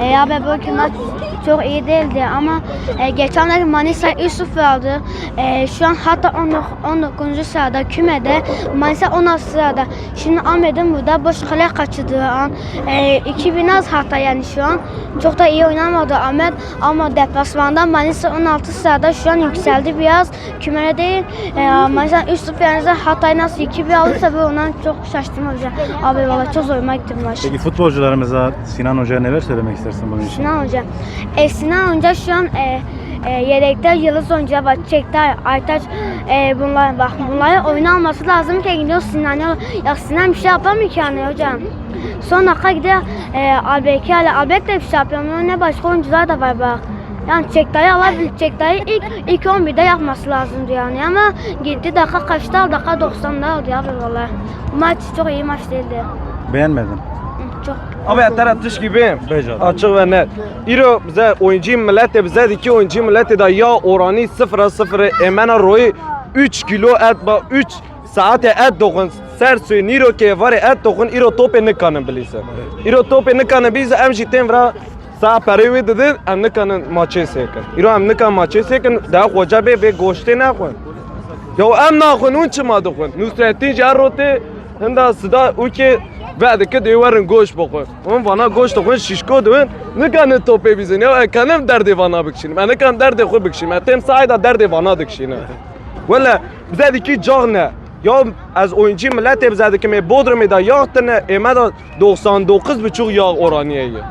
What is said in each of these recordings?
E, ya be bugün çok iyi değildi ama e, geçenler Manisa 3-0 aldı. E, şu an hatta 19. sırada kümede Manisa 16 sırada. Şimdi Ahmet'in burada boş kale kaçırdığı an e, 2000 az hatta yani şu an çok da iyi oynamadı Ahmet ama deplasmanda Manisa 16 sırada şu an yükseldi biraz. Kümede değil. E, Manisa 3-0 yani Hatay nasıl 2-1 alırsa ben ondan çok şaştım hocam. Abi valla çok zoruma gitti bu maç. Peki futbolcularımıza Sinan Hoca'ya neler söylemek istersin bunun için? Sinan Hoca. E, Sinan Hoca şu an e, e, yedekte Yıldız Hoca var. Çekti Aytaç e, bunlar bak bunları oyuna alması lazım ki gidiyor Sinan ya, Sinan bir şey yapamıyor ki yani hocam. Son dakika gidiyor e, Albeki ile Albek de bir şey yapamıyor. Ne başka oyuncular da var bak. Yani Çektay'ı alabilir. Çektay'ı ilk, ilk 11'de yapması lazımdı yani ama gitti dakika kaçta? Dakika 90'da oldu ya maç çok iyi maç değildi. Beğenmedin. Abi yeter atış gibi. Açık ve net. İro bize oyuncu milleti bize iki oyuncu milleti da ya oranı 0'a 0 Emena Roy 3 kilo et ba 3 saate et dokun ser suyu niro ke var et dokun iro tope ne kanın bilirse. İro tope ne kanın bilirse em jiten vra Sağ perivi dedi em ne kanın maçı sekin. İro em ne kan maçı sekin da hoca be be goşte ne koyun. Ya em na koyun un çıma dokun. Nusrettin Jarrote hında sıda uke بعد كده يورن گوش بخور اون وانا گوش تخون شیشکو دون نکنه توپه بیزنی یا کنم درد وانا بکشینم انا کن درد خود بکشینم تیم سایدا درد وانا دکشینم ولا بزادی کی جاغ نه یا از oyuncu millet بزادی که می بودرمی دا یاختنه ایمه دا 99 buçuk yağ oranیه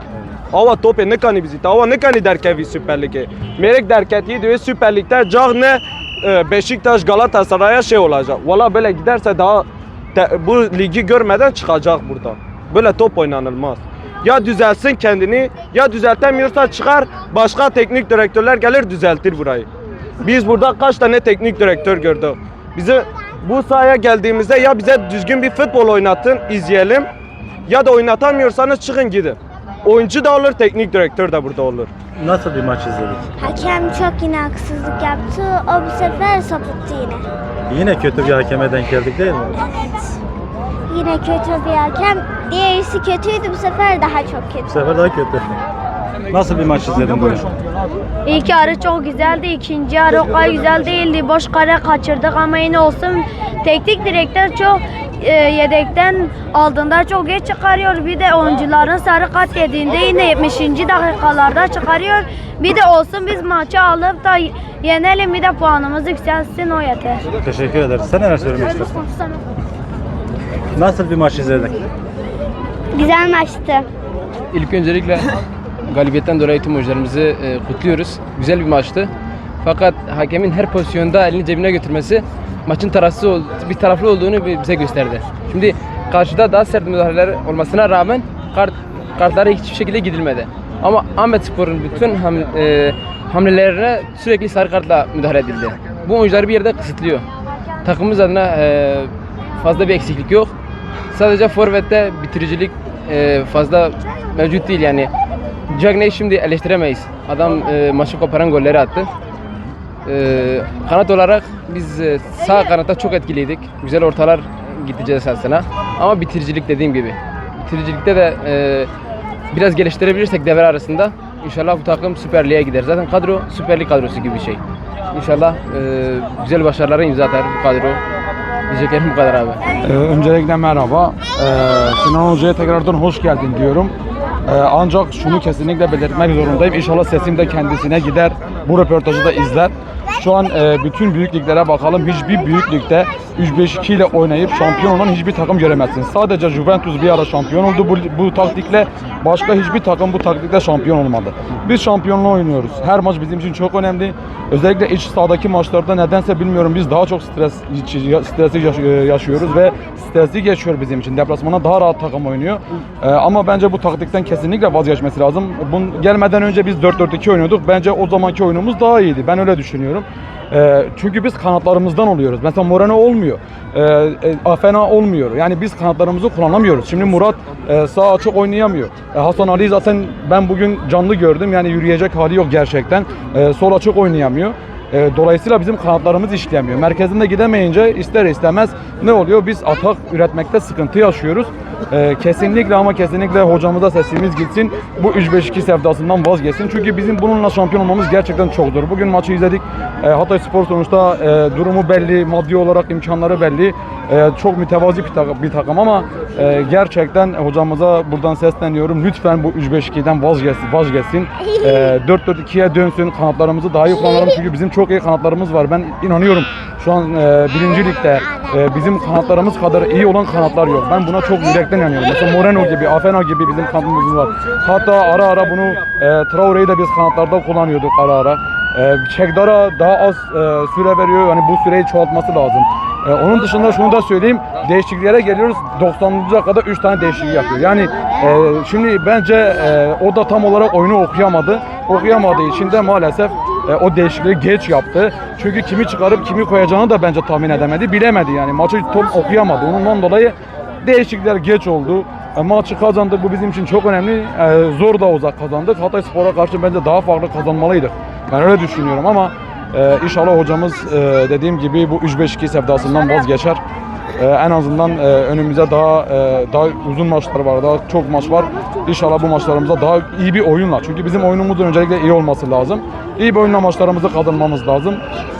Hava topu ne kanı bizi? Hava ne kanı derkevi Süper Lig'e? Merek derketi diyor Süper Lig'de cağ ne e, Beşiktaş Galatasaray'a şey olacak. Valla böyle giderse daha te- bu ligi görmeden çıkacak burada. Böyle top oynanılmaz. Ya düzelsin kendini ya düzeltemiyorsa çıkar başka teknik direktörler gelir düzeltir burayı. Biz burada kaç tane teknik direktör gördük. Bizi bu sahaya geldiğimizde ya bize düzgün bir futbol oynatın izleyelim ya da oynatamıyorsanız çıkın gidin. Oyuncu da olur, teknik direktör de burada olur. Nasıl bir maç izledik? Hakem çok yine haksızlık yaptı. O bu sefer sapıttı yine. Yine kötü bir hakeme denk geldik değil mi? Evet. Yine kötü bir hakem. Diğerisi kötüydü bu sefer daha çok Bu kötü. sefer daha kötü. Nasıl bir maç izledin bugün? İlk yarı çok güzeldi. ikinci yarı o kadar güzel değildi. Boş kare kaçırdık ama yine olsun. Teknik direktör çok e, yedekten aldığında çok geç çıkarıyor. Bir de oyuncuların sarı kart yediğinde yine 70. dakikalarda çıkarıyor. Bir de olsun biz maçı alıp da yenelim bir de puanımız yükselsin o yeter. Teşekkür ederiz. Sen neler söylemek istersin? Nasıl bir maç izledik? Güzel maçtı. İlk öncelikle galibiyetten dolayı tüm oyuncularımızı e, kutluyoruz. Güzel bir maçtı. Fakat hakemin her pozisyonda elini cebine götürmesi maçın tarafsız ol- bir taraflı olduğunu bi- bize gösterdi. Şimdi karşıda daha sert müdahaleler olmasına rağmen kart, kartlara hiçbir şekilde gidilmedi. Ama Ahmet Spor'un bütün ham, e, hamlelerine sürekli sarı kartla müdahale edildi. Bu oyuncuları bir yerde kısıtlıyor. Takımımız adına e, fazla bir eksiklik yok. Sadece forvette bitiricilik e, fazla mevcut değil yani. Cagney'i şimdi eleştiremeyiz. Adam e, maçı koparan golleri attı. E, kanat olarak biz e, sağ kanatta çok etkiliydik. Güzel ortalar gitti ceza sahasına. Ama bitiricilik dediğim gibi. Bitiricilikte de e, biraz geliştirebilirsek devre arasında inşallah bu takım Süper Lig'e gider. Zaten kadro Süper Lig kadrosu gibi bir şey. İnşallah e, güzel başarılara imza atar bu kadro. Diyeceklerim bu kadar abi. Ee, öncelikle merhaba. Ee, Sinan Hoca'ya tekrardan hoş geldin diyorum. Ee, ancak şunu kesinlikle belirtmek zorundayım. İnşallah sesim de kendisine gider. Bu röportajı da izler. Şu an e, bütün büyük liglere bakalım. Hiçbir büyük ligde 3-5-2 ile oynayıp şampiyon olan hiçbir takım göremezsin. Sadece Juventus bir ara şampiyon oldu bu, bu taktikle. Başka hiçbir takım bu taktikle şampiyon olmadı. Biz şampiyonluğu oynuyoruz. Her maç bizim için çok önemli. Özellikle iç sahadaki maçlarda nedense bilmiyorum biz daha çok stres stresi e, yaşıyoruz ve stresli geçiyor bizim için. Deplasmana daha rahat takım oynuyor. Ee, ama bence bu taktikten kesinlikle vazgeçmesi lazım. Bun, gelmeden önce biz 4-4-2 oynuyorduk. Bence o zamanki oyunumuz daha iyiydi. Ben öyle düşünüyorum. Ee, çünkü biz kanatlarımızdan oluyoruz. Mesela Moreno olmuyor. Ee, e, Afena olmuyor. Yani biz kanatlarımızı kullanamıyoruz. Şimdi Murat e, sağa çok oynayamıyor. E, Hasan Ali zaten ben bugün canlı gördüm. Yani yürüyecek hali yok gerçekten. E, sola çok oynayamıyor. E, dolayısıyla bizim kanatlarımız işleyemiyor. Merkezinde gidemeyince ister istemez ne oluyor? Biz atak üretmekte sıkıntı yaşıyoruz. E, kesinlikle ama kesinlikle hocamıza sesimiz gitsin. Bu 3-5-2 sevdasından vazgeçsin. Çünkü bizim bununla şampiyon olmamız gerçekten çok. Bugün maçı izledik. E, Hatay Spor sonuçta e, durumu belli, maddi olarak imkanları belli. E, çok mütevazi bir, takım, bir takım ama e, gerçekten hocamıza buradan sesleniyorum. Lütfen bu 3-5-2'den vazgeçsin. vazgeçsin. E, 4-4-2'ye dönsün. Kanatlarımızı daha iyi kullanalım. Çünkü bizim çok iyi kanatlarımız var. Ben inanıyorum. Şu an e, birinci e, bizim kanatlarımız kadar iyi olan kanatlar yok. Ben buna çok yürekten inanıyorum. Mesela Moreno gibi, Afena gibi bizim kanatlarımız var. Hatta ara ara bunu e, Traore'yi de biz kanatlarda kullanıyorduk ara ara. E, Çekdar'a daha az e, süre veriyor. Yani bu süreyi çoğaltması lazım. E, onun dışında şunu da söyleyeyim. Değişikliklere geliyoruz. 90. dakikada 3 tane değişiklik yapıyor. Yani e, şimdi bence e, o da tam olarak oyunu okuyamadı. Okuyamadığı için de maalesef e, o değişikliği geç yaptı. Çünkü kimi çıkarıp kimi koyacağını da bence tahmin edemedi. Bilemedi yani. Maçı top okuyamadı. Ondan dolayı değişiklikler geç oldu. E, maçı kazandık. Bu bizim için çok önemli. E, zor da olsa kazandık. Hatay Spor'a karşı bence daha farklı kazanmalıydık. Ben öyle düşünüyorum ama e, inşallah hocamız e, dediğim gibi bu 3-5-2 sevdasından vazgeçer. E, en azından e, önümüze daha e, daha uzun maçlar var, daha çok maç var. İnşallah bu maçlarımızda daha iyi bir oyunla. Çünkü bizim oyunumuzun öncelikle iyi olması lazım. İyi bir oyunla maçlarımızı kazanmamız lazım.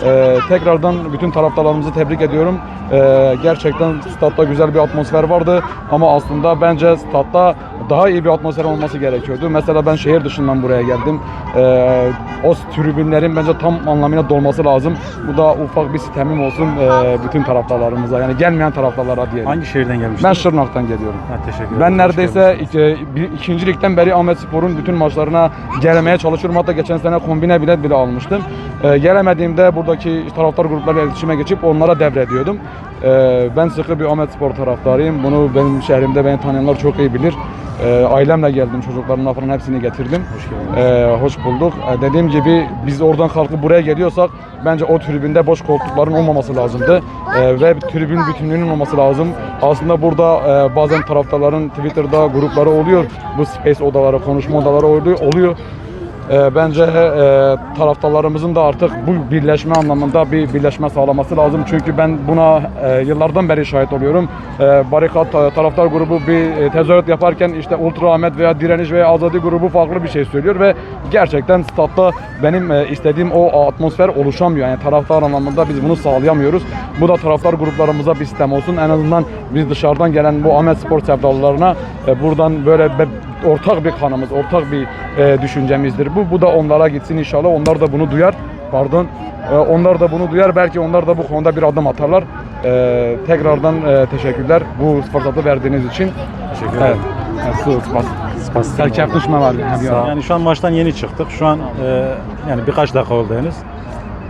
E, tekrardan bütün taraftarlarımızı tebrik ediyorum. E, gerçekten statta güzel bir atmosfer vardı ama aslında bence statta daha iyi bir atmosfer olması gerekiyordu. Mesela ben şehir dışından buraya geldim. E, o tribünlerin bence tam anlamıyla dolması lazım. Bu da ufak bir sitemim olsun e, bütün taraftarlarımıza. Yani gelmeyen taraftarlara diyelim. Hangi şehirden gelmiştin? Ben Şırnak'tan geliyorum. Ha, teşekkür ederim. Ben neredeyse iki, bir, ikinci ligden beri Ahmet Spor'un bütün maçlarına gelmeye çalışıyorum. Hatta geçen sene kombine bilet bile almıştım. Ee, gelemediğimde buradaki taraftar gruplarıyla iletişime geçip onlara devrediyordum. Ee, ben sıkı bir Ahmet Spor taraftarıyım. Bunu benim şehrimde beni tanıyanlar çok iyi bilir. Ee, ailemle geldim, çocuklarımla falan hepsini getirdim. Hoş. Ee, hoş bulduk. Ee, dediğim gibi biz oradan kalkıp buraya geliyorsak bence o tribünde boş koltukların olmaması lazımdı. Ee, ve tribün bütünlüğünün olması lazım. Aslında burada e, bazen taraftarların Twitter'da grupları oluyor. Bu space odaları, konuşma odaları oluyor. Ee, bence e, taraftarlarımızın da artık bu birleşme anlamında bir birleşme sağlaması lazım. Çünkü ben buna e, yıllardan beri şahit oluyorum. E, barikat e, taraftar grubu bir e, tezahürat yaparken işte Ultra Ahmet veya Direniş veya Azadi grubu farklı bir şey söylüyor ve gerçekten statta benim e, istediğim o atmosfer oluşamıyor. Yani taraftar anlamında biz bunu sağlayamıyoruz. Bu da taraftar gruplarımıza bir sistem olsun. En azından biz dışarıdan gelen bu Ahmet Spor sevdalılarına e, buradan böyle ortak bir kanımız, ortak bir e, düşüncemizdir bu. Bu da onlara gitsin inşallah. Onlar da bunu duyar. Pardon. E, onlar da bunu duyar. Belki onlar da bu konuda bir adım atarlar. E, tekrardan e, teşekkürler bu fırsatı verdiğiniz için. Teşekkür Evet. ederim. Evet, spas. Spas. Selçuk Kuşma var. Yani şu an maçtan yeni çıktık. Şu an e, yani birkaç dakika oldu henüz.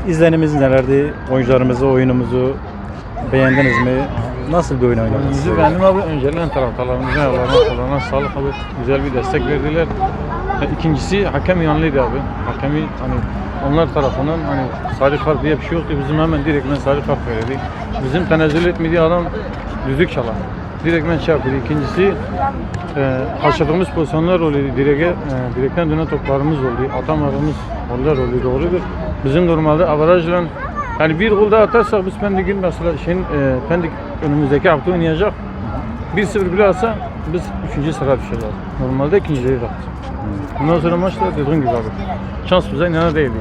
İzlenimiz nelerdi? Oyuncularımızı, oyunumuzu beğendiniz mi? Nasıl bir oyun oynadınız? Bizi benim abi önceden taraftarlarımızın ayarlarına kollarına sağlık abi. Güzel bir destek verdiler. E, İkincisi hakem yanlıydı abi. Hakemi hani onlar tarafından hani sarı kart diye bir şey yoktu. Bizim hemen direktmen sarı kart verildi. Bizim tenezzül etmediği adam düdük çalar. Direktmen şey yapıyor. İkincisi e, haşladığımız pozisyonlar oluyor. Direke, e, direkten dönen toplarımız oluyor. Atamadığımız goller oluyor. Doğrudur. Bizim normalde avarajla yani bir gol daha atarsak biz Pendik'in mesela şeyin e, Pendik önümüzdeki hafta oynayacak. 1-0 bile alsa biz 3. sıraya düşeceğiz. Normalde 2. sıraya Bundan sonra maç da dediğim gibi abi. Şans bize inanır değildi.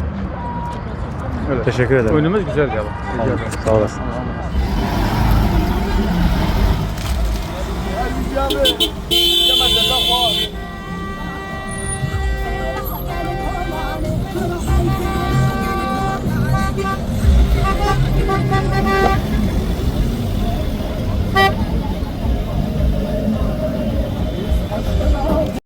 Öyle. Teşekkür ederim. Oyunumuz güzel galiba. Güzel. Sağ olasın.